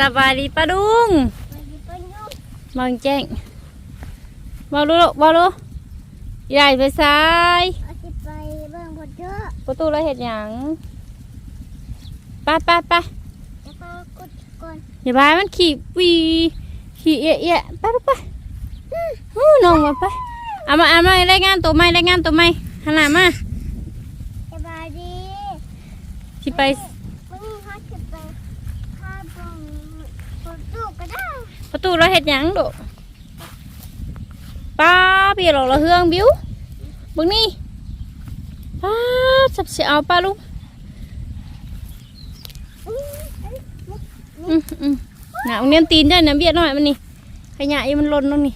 สบายดีป้าดุงมองแจ้งบอลูกบอลูใหญ่ไปซ้ายเอาสิไปเบิ่งบนเยอะประตูเราเห็ดหยังไปไปไปแล้วก็กดก่อนอย่าบายมันขี่วีขี่เอะเอะไปไปไปฮู้น้องมาไปเอามาเอามารายงานตัวใหม่รายงานตัวใหม่หันหน้ามาสบายดีสิไป วันนี้เขาจะไปพาเบิ่งบนตู้ก็ได้ ประตูเราเห็ดยังโดป้าพี่หลอกเราเฮืองบิ้วบึงนี่ป้าสับเสียเอาป้าลูกอื้อเอ้ยอืมอืมน่ะเอาเนียนตีนด้วยนะเบียดหน่อยมันนี่ขยะอีมันหล่นตรงนี้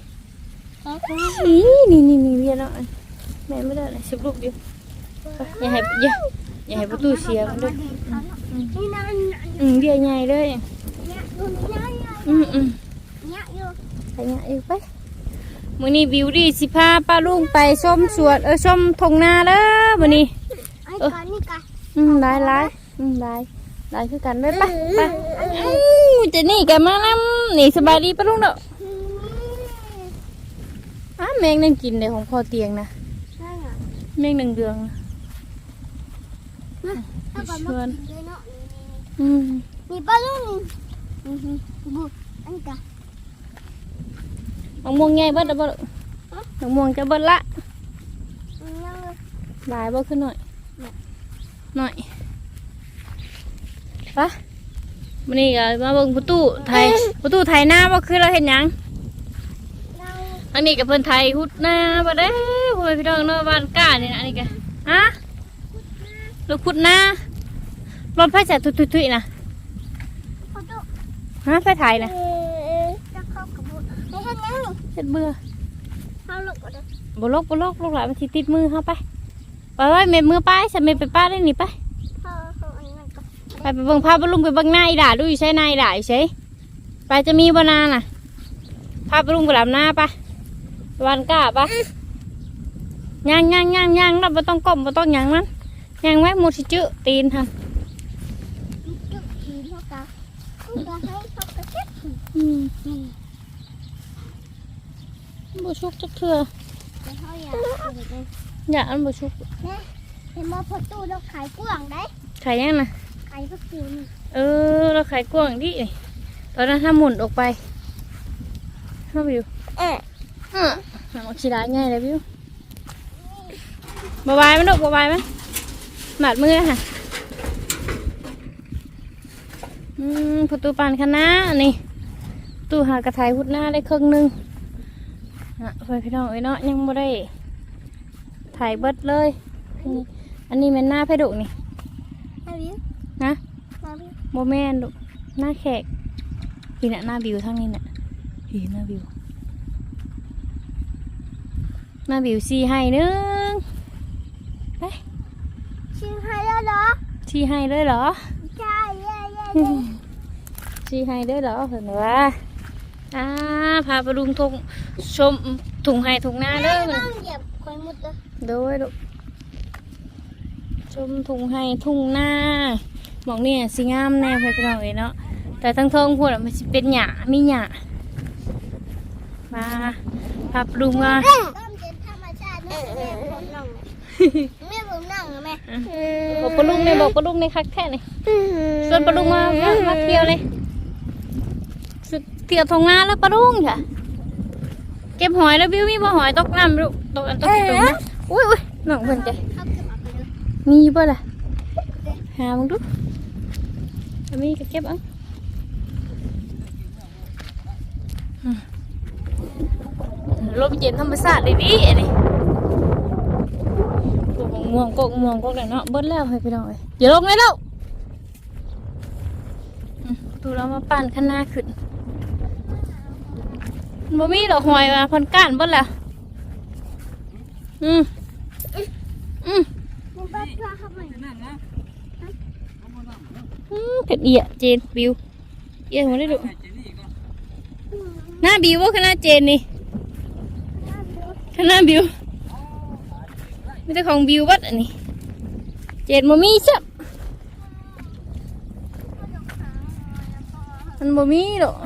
นี่นี่นี่นี่เบียดหน่อยแม่ไม่ได้เลยสิบลูกเดียวอย่าให้อย่าอย่าให้ประตูเสียมันด้วยอืมเบียดใหญ่เลยอืมอืม อยู่ขยะอีกไปมื้อนี้บิวดี้สิพาป้าลุงไปชมสวนเออชมทงนาเด้อมื้อนี้ไอ้ก่อนนี่ก่อนอืมได้หลายอืมได้ได้คือกันไปไปไปอู้เจะนี่กันมานํนี่สบายดีป้าลุงเด้ออ้าแมงนั่งกินเลยของพ่อเตียงนะใช่เหรอแมงนังเดืองนะถ้าก่อนมากินเลยเนาะอืมนี่ปลาลูกนี่อือหือบุอันก่อน มะม่วงใหญ่เบิดแล้วบ่ลูกมะม่วงจะเบิดละหลายบ่ขึ้นหน่อยหน่อยปะมื้อนี้ก็มาเบิ่งประตูไทยประตูไทยหน้าบ่คือเราเห็นหยังอันนี้กับเพิ่นไทยหุดหน้าบ่ได้พ่อแม่พี่น้องเนาะบ้านก้านี่นะอันนี้ก็ฮะลูกขุดหน้ารถไฟจัดทุยๆนะฮะไฟไทยนะเข้ากับบุไม่เห็ นยังนี่เฮ็ดเบื่อเข้าลูกก็ได้บ่ลกบ่ลกลูกหลานมันสิติดมือเฮาไปไปไว้แม่มือไปฉันไม่ไปป้าได้นี่ไปเข้าเข้าอันนั้นก็ไปไปเบิ่งพาบอลลุงไปเบิ่งหน้าอีด่าดูอยู่ใช่หน้าอีด่าอยู่ใช่ไปจะมีบนาน่ะพาบอลลุงไปลำหน้าไปไปวันก้าไปย่างย่างย่างย่างเราไม่ต้องก้มไม่ต้องหยังมันย่างไว้หมดสิจื้อตีนค่ะจุดทีเขาก็เขาก็ให้เขาก็เช็ดอืม นี่ บุชุกจักเถื่อแต่เขาอยากเอาไปเลยอย่าอันบุชุกนะเห็นมาพอตู้เราขายกว้างได้ขายยังน่ะขายพักตูนี่เออ เราขายกว้างดิตอนนั้นถ้าหมุนออกไปเข้าไปอยู่เอ๊ะอืมเอาชีร้ายง่ายเลยวิวบายบายไหมลูกบายบายไหมหมาดมือค่ะอืมประตูปานคณะนี่ประตูหากระถายหุดหน้าได้ครึ่งหนึง อะเพื่อนพี่น้องเอ้ยเนาะยังไม่ได้ถ่ายเบิดเลย อันนี้อันนี้เป็นหน้าไพดุนี่มาวิวนะมาวิวโมแมนดุหน้าแขกพี่น่ะหน้าบิวทั้งนี้น่ะพี่หน้าบิวหน้าบิวซีให้หนึงชิมให้แล้วเหรอซีให้เลยเหรอใช่เย่เย่เย่ซีให้ด้วยเหรอเห็นว่าอ่า พาไปดุงทงชมถุงไห้ถุงหน้าเด้อต้องเหยียบคอยมุดเลยโดยลูกชมถุงไห้ถุงหน้าหมองเนี่ยสิงามแน่เพื่อนพี่น้องเอ้ยเนาะแต่ทั้งทงพูดอะมันสิเป็นหยามีหยามาพาไปดุงมาต้มเย็นธรรมชาติแม่แม่ผมนั่งแม่ผมนั่งแม่บอกปลาลุงเนี่ยบอกปลาลุงในคักแท้นี่ชวนปลาลุงมามามาเที่ยวเลยสุด เที่ยวทงนาแล้วปลาลุงค่ะ เก็บหอยแล้วบิวมีบ่หอยตกน้ำลูกตกอันตกตรงนะอุ้ยอุ้ยน้องเพิ่นใจเขาเก็บเอาไปเลยมีบ่ล่ะหามึงดูเอามีก็เก็บเอังลมเย็นธรรมชาติเลยดิอันนี้กกม่วงกกม่วงกกแล้วเนาะเบิดแล้วให้พี่น้องเอ้ยอย่าลงเลยแล้วอืมดูเรามาปั่นข้างหน้าขึ้น บ่มีดอกหอยมาพันก้านบิดแล้วอืมอืมเผ็ดเอียเจนบิวเอียหัวได้ดูหน้าบิวว่าคือหน้าเจนนี่คือหน้าบิวไม่ใช่ของบิวบัดอันนี้ เจนมามีจ้ะอมันบ่มีหรอก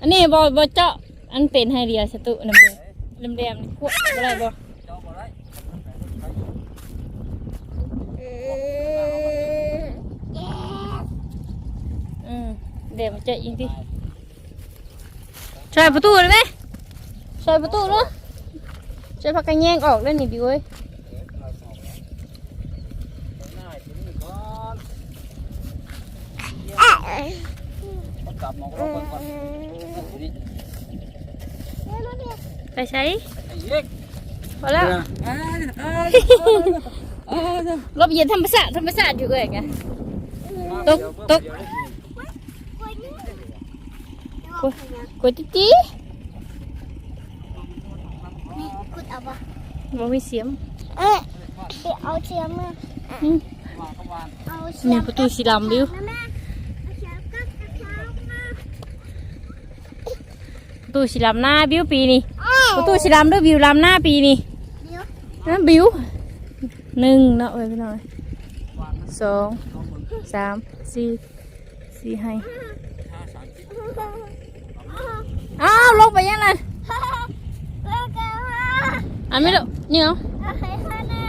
อันนี้บ่บ่เจาะอันเป็นให้เดียสตุน้ำแดงน้ำแดงนี่ขวดบ่ได้บ่เจ้าบ่ได้อืมเดี๋ยวมันเจาะอีกทีใส่ประตูเลยไหมใส่ประตูเนาะใส่ผักกระแย่งออกแล้วนี่บิวเอ้ย หน้าที่นี่ก่อนต้อง กลับมองเราก่อนทีนี้ไปใช้ไอ้เล็กพอแล้วอ่าอ่าอ่าลบเย็นธรรมศาสตร์ธรรมศาสตร์อยู่เลยไงตกตกกดจิ๊จี้ขุดเอาปะบ่มีเสียม เอ๊ะเดี๋ยวเอาเชียมมาอืมวางก็วางเอาเชียนี่มประตูสีดำบิว แม่แม่เอาเชียมกับกระเช้ามา ประ ตูสีดำหน้าบิวปีนี้อ้าวประตูสีดำด้วยบิวลำหน้าปีนี้เดี๋ยวนะบิวหนึ่งเนาะเอ้ยพี่น้อยสองสามสี่สี่ให้ห้าสามสิบอ้าวลงไปยังไงเลิกกันว่าอันไม่ดอกนี่เหรอเอาให้ข้านะ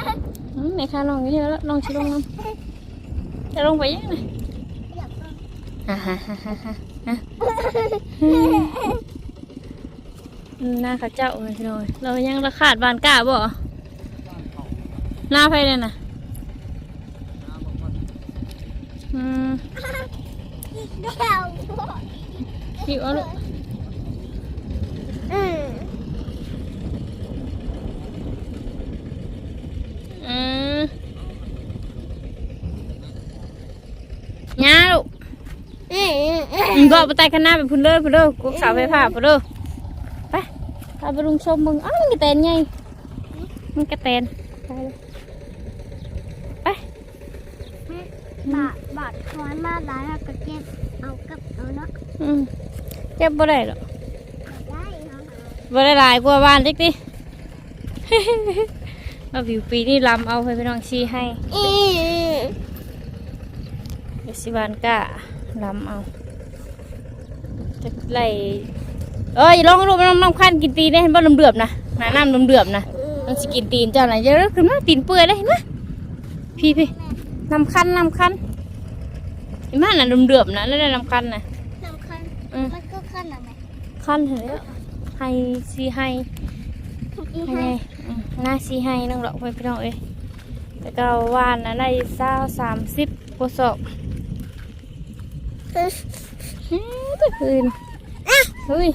อืมไหนคะน้องอยู่นี่แล้วน้องชิลงน้ำจะลงไปยังไงอยากลองฮ่าฮ่าฮ่าฮ่าฮ่าฮ่าอืม หน้าเขาเจ้าเลยพี่น้อยเรายังระขาดบานก้าบ่หน้าไฟเลยนะอืมเดี๋ยวหิวเอาลูกอืมอืมย่าลูกอืมอืมอืมอืมก็ไปไต่ข้างหน้าไปพุ่นเลยพุ่นเลยกุกเสาไฟฟ้าพุ่นเลยไป พาไปลุงชมมึงอ้าวมันกระแตนไงมันกระแตนไปเลยไปบาดบาดคอนมาหลายแล้วก็เก็บเอากับเอาเนาะอืมเจ็บบ่ได้หรอกได้เนาะบ่ได้หลายกว่าบ้านเล็กดิเอาผิวปีนี่ลำเอาไปพี่น้องชี้ให้อืมเดี๋ยวสิบานก้าลำเอาจะไล่ เอ้ยลองดูมันน้ำขั้นกินตีนได้เห็นบ่ลำเดือบนะหนาน้ำลำเดือบนะมันสิกินตีนเจ้าไหนเยอะขึ้นมาตีนเปื่อยเลยเห็นไหมพี่พี่นำคันนำคันเห็นไหมน่ะเดือบๆนะแล้วได้นำคันน่ะสำคัญอืมมันก็ขั้นอะไรคันเห็นแล้วให้ซีให้อีให้ให้อืมหน้าซีให้น้องดอกไปพี่น้องเอ้ยแต่ก็วานนะได้เศร้าสามสิบกว่าศอกฮึตะคืนเฮ้ย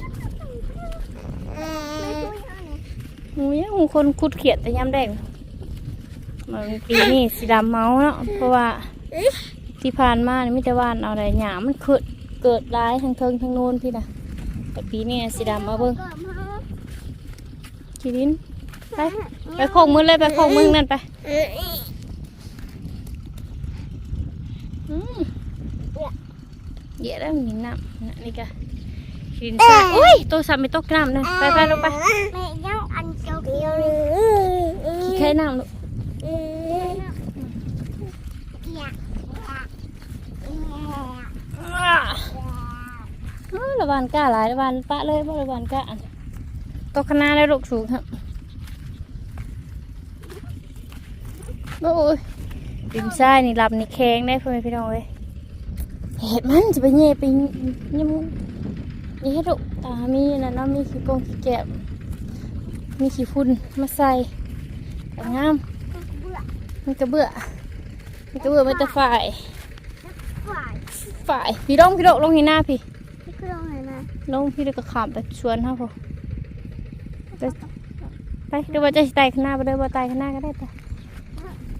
ไม่พูดเอาเนี่ย หูยังหูคนคุดเขียดแต่ย้ำแดงมันปีนี้สีดำเมาเนาะเพราะว่าที่ผ่านมานี่ไม่แต่ว่านเอาอะไรหยามันเกิดเกิดร้ายทั้งเทิงทั้งโน้นพี่นะแต่ปีนี้สีดำเอาเบิ้งขีดินไปไปโคงมือเลยไปโคงมือนั่นไปเยอะแล้วมีน้ำนะนี่กะ ขีดินซ่าอุ้ยตัวสับไม่ตกน้ำนะไปไปลงไปแม่ยังอันเกียวเกียวเลยขี้ไข่น้ำลูกอยากอ้าอ้าวระบานก้าหลายระบานปะเลยบ่ระบานก้าตกขางหนาแล้วลูกสูงครับโอ้ยดินทรายนี่รับนี่แข็งได้เพื่อนพี่น้องเอ้ยเห็ดมันจะไปเย่ไปยิ่ม นี่ให้ดุตามีนั่นเนาะมีขี้โป่งขี้แกบมีขี้ฝุ่นมาใส่แต่งามเบื่อมันกระเบื่อมันกระเบื่อมันจะฝ่ายฝ่ายฝ่ายพี่ดงพี่ดงลงที่หน้าพี่ที่เครื่องไหนนะลงพี่เด็กก็ขามไปชวนเขาพอไปไปดูว่าจะสิไต่ข้างหน้าไปเลยว่าไต่ข้างหน้าก็ได้ไป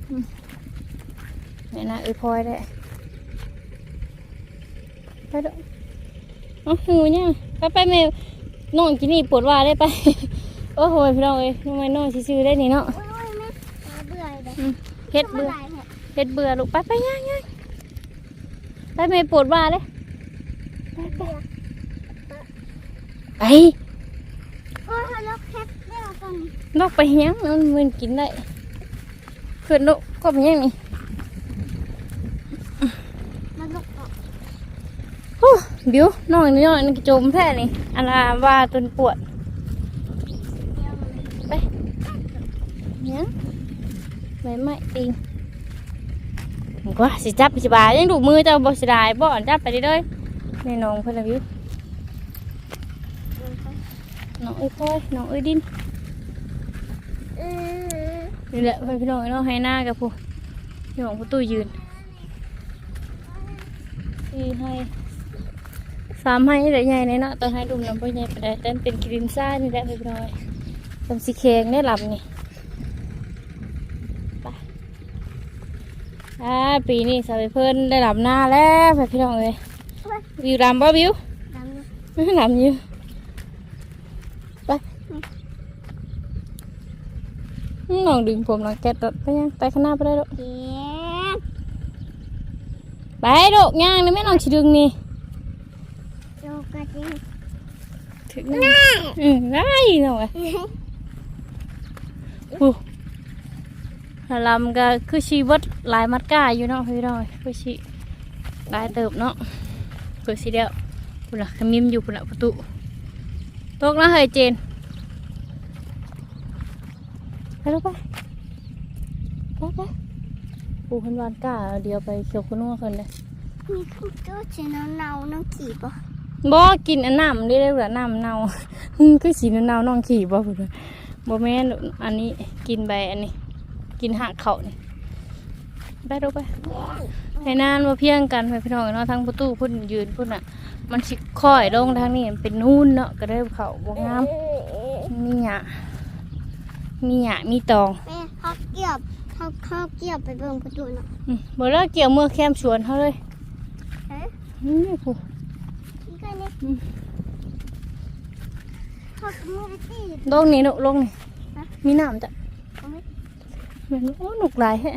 อืมเนี่ยนะเอ้ยพลอยได้ไปเด้อ เอ๋อหูเนี่ยไปไปแมวน้องกินนี่ปวดว่าได้ไป โอ้โหพี่น้องเอ้ยทำไมน้องซื่อๆได้นี่เนาะโอ้ยแม่เบื่อเลยอืมเฮ็ดเบื่อทำะไรนี่ยเฮ็ดเบื่อลูกไปไปย่างย่างไปแม่ปวดว่าเลยไปไปไปโอ้ยแล้วแคทเรียกกันนอกไปยังมันมันกินได้ขึ้นนกก็ไปยังนี่ โอ้ บิวน้องน้อยนี่กระโจมแท้นี่อันละว่าจนปวดไปเนี่ยใบไม้ติงก็สิจับสิบายยังดูมือเจ้าบ่สิได้บ่อนจับไปได้เลยแม่น้องเพิ่นละวิวน้องเอ้ยพลอยน้องเอ้ยดินนี่แหละเพิ่นพี่น้องน้องให้หน้ากับผู้พี่น้องผู้ตู้ยืนสี่ให้ สามให้ได้ใหญ่ในเนาะต้องให้ดุมน้ำบ่ใหญ่ไปได้แต่มันเป็นกรีนซ่านี่แหละพี่น้องทำสีแข็งได้ลำนี่ไปอ่าปีนี้สาวไปเพิ่นได้ลำหน้าแล้วไปพี่น้องเลยวิวลำบ่วิวดังอยู่ลำอยู่ไปน้องดึงผมน้องแกะตัดไปยังไปข้างหน้าไปได้ดอกเจ็บไปดอกย่างนี่แม่น้องชิดึงนี่ โยกระดิ่งถึงแล้วอืมได้หน่อยอู้ลำก็คือชีวิตหลายมัดก้าอยู่เนาะพี่น้อยคือชีหลายเติบเนาะคือสีเดียวพุ่นละขมิมอยู่พุ่นละประตูตกนะเฮ้ยเจนไปลูกไปไปไปปูพันวานก้าเดียวไปเขียวคุณนัวคนเลยมีทุกตัวเชนเนาน้องขี่ปะ บ่กินอันน้ำได้เลยเหรอน้ำเน่าคือสีเน่าๆน้องขี่บ่พุ่นเลยบ่แม่นอันนี้กินใบอันนี้ กินหักเขานี่ไปดูไปให้นานมาเพียงกันไปพี่น้องเนาะทั้งประตูพุ่นยืนพุ่นอะ มันสิค่อยลงทางนี้มันเป็นนู่นเนาะก็ได้เขาบ่งามมีหยะมีหยะมีตองแม่เขาเกี่ยวเขาเขาเกี่ยวไปเบิ่งประตูเนาะอืมบ่เลิกเกี่ยวมือแคมสวนเขาเลยเอ๊ะนี่ผู้นี่ ก็นี่อืมเขามือตีลงนี่ลูกลงนี่ฮะมีน้ำจ้ะโอ้ยเหมือนโอ้หนุกหลายแฮะ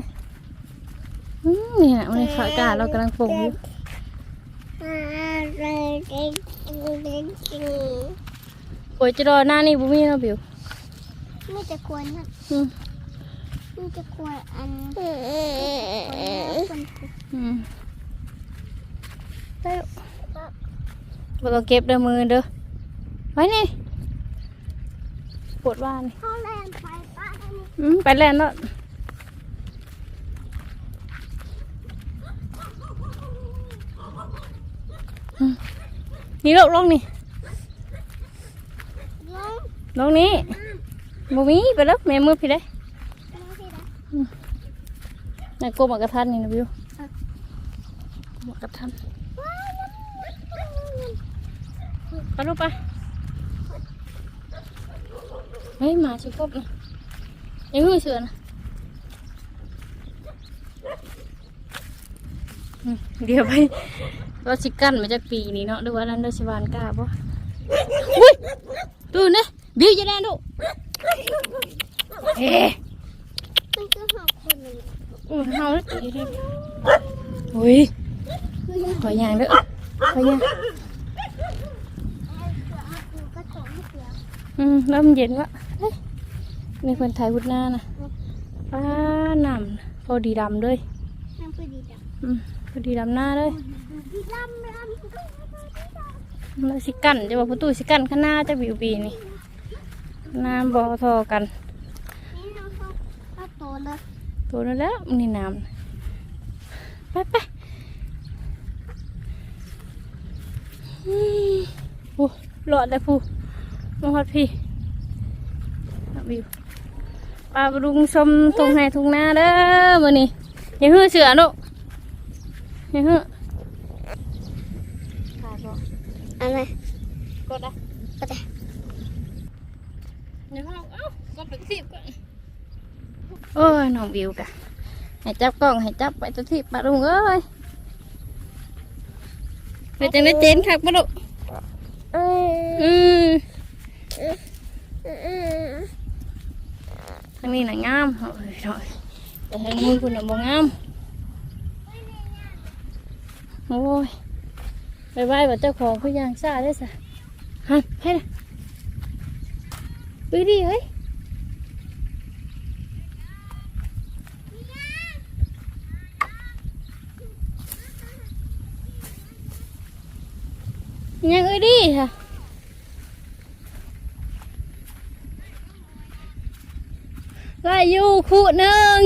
อืมนี่ฮะมันขากาเรากำลังปรุงอยู่อะไรเด็กเด็กจริงโอ้ยจะรอหน้านี่บุมีเนาะบิวมีแต่ควรนะอืมมีแต่ควรอันคนอืมไป บ่ต้องเก็บเด้อมือเด้อไว้นี่ปวดว่านี่เขาแล่นไปป้าอันนี้อืมไปแล้วเนาะอืมนี่ลูกลงนี่ลงลงนี่บ่มีไปแล้วแม่มือพี่ได้ไปแล้วสินะนายโกมากระทันนี่นะวิวมากระทัน ไปลูกไปเฮ้ยหมาชิกบนะยังหื้อเสือนะเดี๋ยวไปเราชิกันมาจากปีนี้เนาะหรือว่านั้นเราชิวานกล้าบ่อุ้ยดูนะบิวจะได้ดูเฮ้มันก็หอกคนเลยโอ้ยเฮาแล้วตีเลยอุ้ยขอยางเด้อขอยาง ก็โถไม่เสีย อืมแล้วมันเย็นวะเฮ้ยนี่คนไทยพุดหน้านะป้าน้ำพอดีดำเลยน้ำพอดีจ้ะอืมพอดีดำหน้าเลยดีลำลำแล้วสิกันจะบอกประตูสิกันข้างหน้าจะบิวบีนี่น้ำบอทอกันนี่น้องเขาเขาโตเลยตัวนั้นแล้วนี่น้ำไปไปอืมโอ้หลอดเลยผู้ มาฮอดพี่เอาวิวปลาบรุงชมตรงไหนทุ่งนาเด้อมื่อนี้อย่าหื้อเสือลูกอย่าหื้อขาดบ่อะไรกดอะก็ได้เดี๋ยวเราเอ้ากดไปสิบก่อนโอ้ยน้องวิวกะให้จับกล้องให้จับไปตัวที่ปลาลุงเอ้ยไปจังได้เจนคักปะลูกเอออืมเออ ทางนี้น่ะงามโอ้ยหน่อยแต่ทางนี้คุณน่ะบ่งามโอ้ยไปไหว้บ่เจ้าของคือย่างซ่าได้สะฮันให้ละไปดิเฮ้ยยังเอ้ยดิค่ะ ไล่อยู่คู่หนึ่ง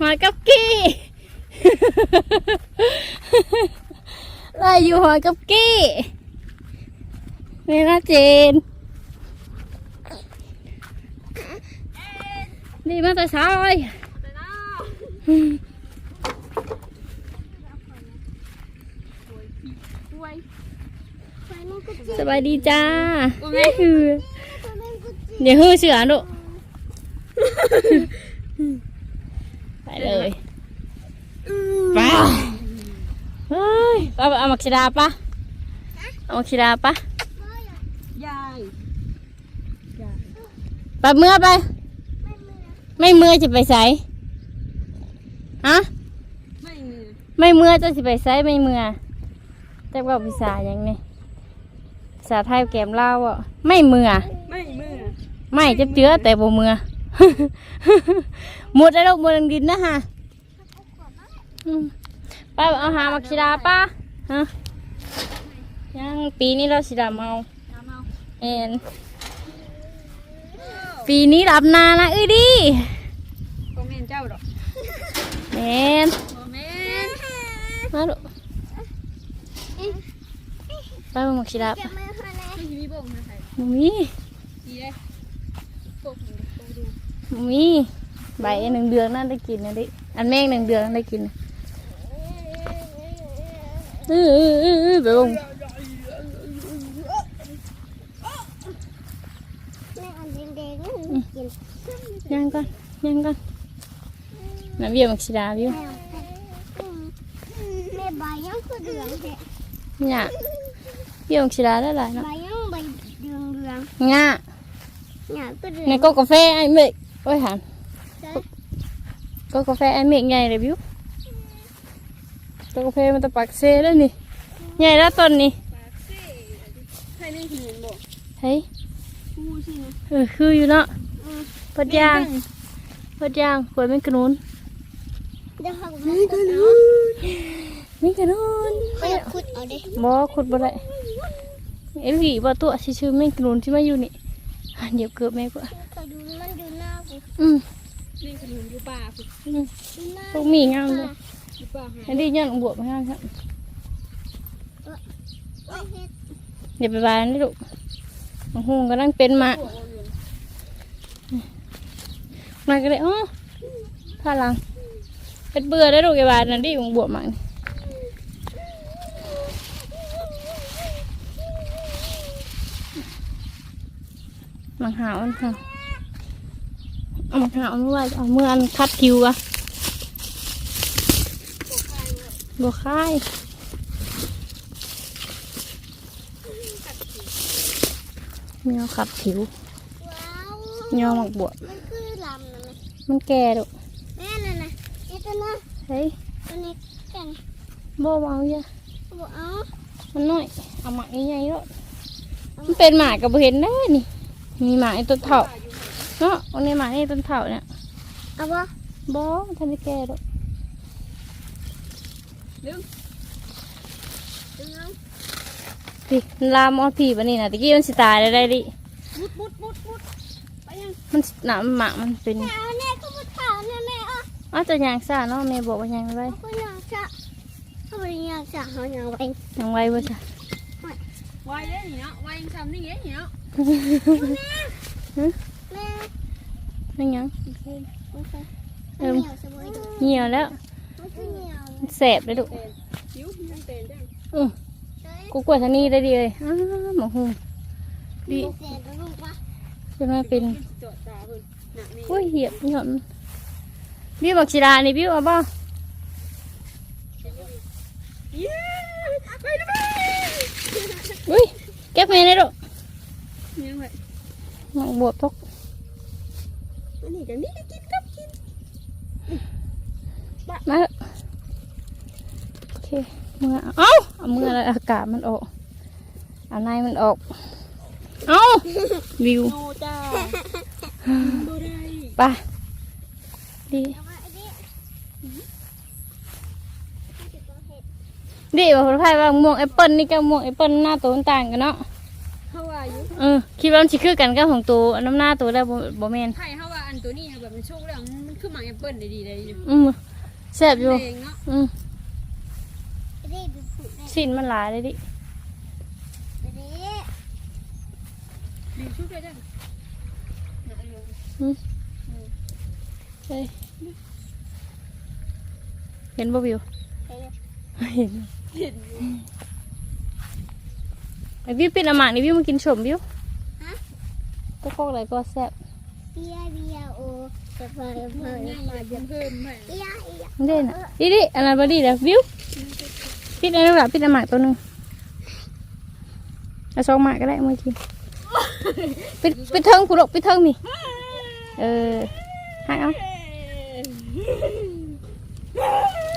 หอยกับกี้ไล่อยู่หอยกับกี้นี่นะเจนดีมากแต่เช้าเลยไฟมันก็จีสบายดีจ้าไฟมันก็ จีเดี๋ยวฮือเสือดุไปเลยไปเฮ้ยเอาเอามักชิดาปะเอามักชิดาปะยายไปเมื่อไป ไม่เมื่อจะไปใส่ฮะไม่มีไม่เมื่อจะสิไปใส่ไม่เมื่อแต่ว่าภาษาอย่างนี้ภาษาไทยแกมเล่าวอะไม่เมื่อไม่มือ ไม่จะเจือแต่บ่เมื่อหมดได้ลูกหมดดังดินนะฮะอืมไปเอาหามักชิดาป้าฮะยังปีนี้เราสิดาเมาน้ำเอาเอ็นปีนี้รับนานะเอ้ยดิคอมเมนเจ้าดอกเอ็นคอมเมนมาลูกไปเอามักชิดาไม่ป้าไม่มีบ่งนะใครบ่มี ดีเลยปกมันปกดู บ่ มีใบหนึ่งเดือนนั่นได้กินนะดิอันแมงหนึ่งเดือนนั่นได้กินนะเออเออเออเออไปบ่งแม่อันแดงๆนี่กินยังก่อนยังก่อนน้ำเบี้ยมักชิดาวิวแม่แม่ใบยังคือเหลืองแท้เนี่ยเบี้ยมักชิดาได้หลายเนาะใบยังใบเหลืองเหลืองง่าเนี่ยก็เหลืองในก็กาแฟไอ้เมฆโอ้ยหันก็กาแฟไอ้เมฆ ใหญ่เลยวิวก็กาแฟมันตะปักเซ่แล้วนี่ใหญ่แล้วต้นนี่ใครนี่เห็นบ่เฮ้ยกูสินะเออคืออยู่เนาะอืมพดยางพดยางขวดไม่กระนุนเดี๋ยวเขาก็มาขุดเอาไม่กระนุนเขาอยากขุดเอาเด้บ่ขุดบ่ได้เอ็นวีบ่ตัวสิชื่อไม่กระนุนที่มาอยู่นี่อะเหยียบเกือบแม่กว่า เขาดูมันดูหน้ากู อืมนี่ขนมอยู่ป่ากูอืมดูหน้าพวกมีงามเลยอยู่ป่าหาอันนี้ย้อนบวบมางามครับโอ้ยเฮ็ดอย่าไปบานนี่ลูกมะฮุงกำลังเป็นหมามาก็เลยอ๋อพาลังเป็นเบื่อได้ลูกอย่าบานนั่นดิของบวบมานี่มังหาวมันค่ะ เอามังหาวมันว่าเอาเมื่ออันคัดคิวอะบัวค่ายเมียวขัดผิวว้าวเมียวหมักบวบมันคือลำนะแม่มันแก่ลูกแม่น่ะนะไอ้ตัวน่ะเฮ้ยตัวนี้แก่งบ่เอาเยอะบ่เอามันน้อยเอาหมากใหญ่ๆแล้วมันเป็นหมากกับเห็นได้นี่ มีหมากไอ้ต้นเถา เนาะวันนี้หมากไอ้ต้นเถาเนี่ยเอาบ่บ่ทันได้แก่ลูกดึงเอาพี่ลามออดพี่วันนี้นะตะกี้มันสิตายได้ได้ดิมุดมุดมุดมุดไปยังมันหนาหมากมันเป็นแม่เอาแน่ก็มาถามแม่แม่เอาอ้าวจะยางซ่าเนาะแม่บอกว่ายางไว้เขาอยากจะเขาไม่อยากจะเขาอยากไปยางไว้บ่จ้ะไว้เลยเนาะไว้ยังทำนี่เงี้ยเนาะ แม่นั่นยังโอเคเหนียวสบายดีเหี่ยวแล้วมันคือเหนียวมันแสบเลยลูกคิ้วมันเป็นจังอือกูกลัวทางนี้ได้ดีเลยอ้าวหมอหูดีเสียตัวลูกปะจะมาเป็นจดตาเพิ่นหนักนี่โอ้ยเหียบหย่อนบิ้วบักชีดานี่บิ้วเอาบ่ไปดูไปอุ้ยเก็บเมนได้ลูกยังไงหมักบวบทก อันนี้กันนี่กินกับกินมาเถอะโอเคมือเอ้าเอามืออะไรอากาศมันออกเอาในมันออกเอ้าวิวโนจ้าดูได้ไปดีเอาไว้อันนี้ดิว่าคนไทยว่าม่วงแอปเปิ้ลนี่กับม่วงแอปเปิ้ลหน้าตัวมันต่างกันเนาะเฮาว่าอยู่เออคิดว่ามันสิคือกันกับของตัวอันน้ำหน้าตัวได้บ่บ่แม่นไทยเฮาว่าอัน ตัวนี้แบบมันโชคแล้วมันคือหมากแอปเปิ้ลได้ดีได้ดีอืมแซ่บอยู่ เองเนาะอืมได้ดูผูได้สิ้นมันหลายเลยดิได้ดีชุดเลยจ้ะเฮ้ยเห็นบ่วิวเห็นไอวิวเป็นอาหมากนี่วิวมากินชมวิวก็พวกอะไรก็แซ่บ เปียเบียโอจะไปไปไปจะเพิ่มไหมเบียเบียเด่นอะดิดิอันนั้นบ่ดีแล้ววิวปิดอันนั้นละปิดอาหมากตัวหนึงเอาสองหมากก็ได้เมื่อกี้ปิดปิดเทิงผู้ดกปิดเทิงนี่เออหักเอา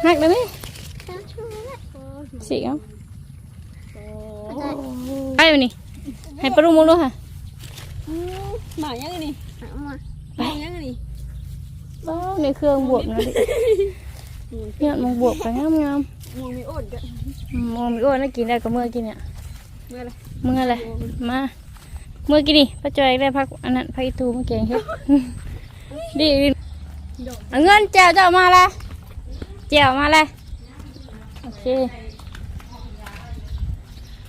หักแล้วนี่จะช่วยสิเอาไปอยู่นี่ให้ปลาลูกมุกดูค่ะ หมากยังไงนี่เอามาหมากยังไงนี่ในเครื่องบวกนะดิเนี่ยมันบวกไปงามงามมองไม่อดกันๆอืมมองมีอ้วนน่ากินได้ก็เมื่อกินเนี่ยเมื่อไรเมื่ออะไรมาเมื่อกี้นี่ป้าจอยได้พักอันนั้นพักอีตูมาแกงเฮ็ดดิเอาเงินแจวเจ้ามาละแจวมาละโอเค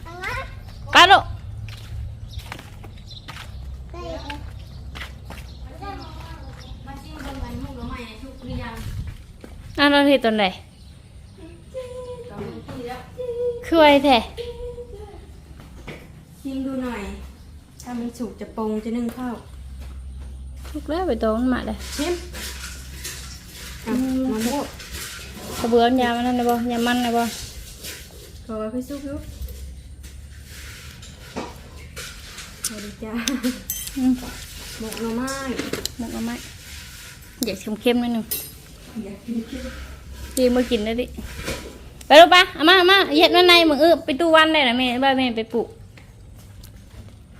เอามาไปลูก ได้ อะเราเห็ดตอนไหนคือไอ้แท้ชิมดูหน่อย ถ้ามันสุกจะปรุงจะนึ่งข้าวลูกแล้วไปตรงมันมาเลยชิมอะมันโบกกระเบื้องยามันนั่นนะบ่ยามันนะบ่ขอพี่ซุปยุสวัสดีจ้าอืมหมกหน่อไม้หมกเอาไหมอยากเค็มๆหนิดนึง ดีมากินได้ดิ ไปลูกปะเอามาเอามาเห็ดนั่นในมึงเออไปตู้วันได้นะแม่บ้านแม่ไปปลูก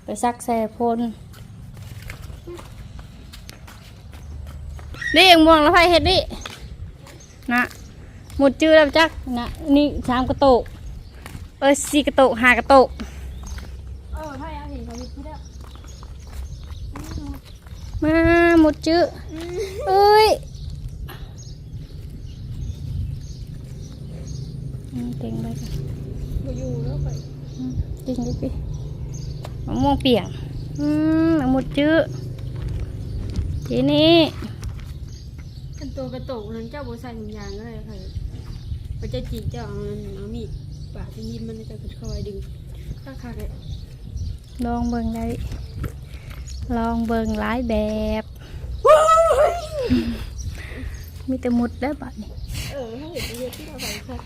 ไปซักแซ่พ่นนี่ยังม่วงแล้วไฟเห็ดดินะหมดจื้อแล้วจักนะนี่สามกระโตก เออสี่กระโตกห้ากระโตกเออถ้าอยากเห็นเขามีที่แล้วมาหมดจื้อเอ้ยอืม เต็งไปกันมาอยู่แล้วไปอืมจริงดิพี่มะม่วงเปียกอืมมะหมดจื้อทีนี้กันตัวกระโตกนั้นเจ้าโบใส่ถุงยางก็เลยค่ะพระเจ้าจีเจ้าเอามันเอามีดปาดที่ยิ้มมันจะขึ้นเข้าไปดึงข้างๆเลยลองเบิ่งได้ดิลองเบิ่งหลายแบบมีแต่หมุดได้อบัดนี้เออถ้าเห็นเยอะที่เราใส่ค่ะ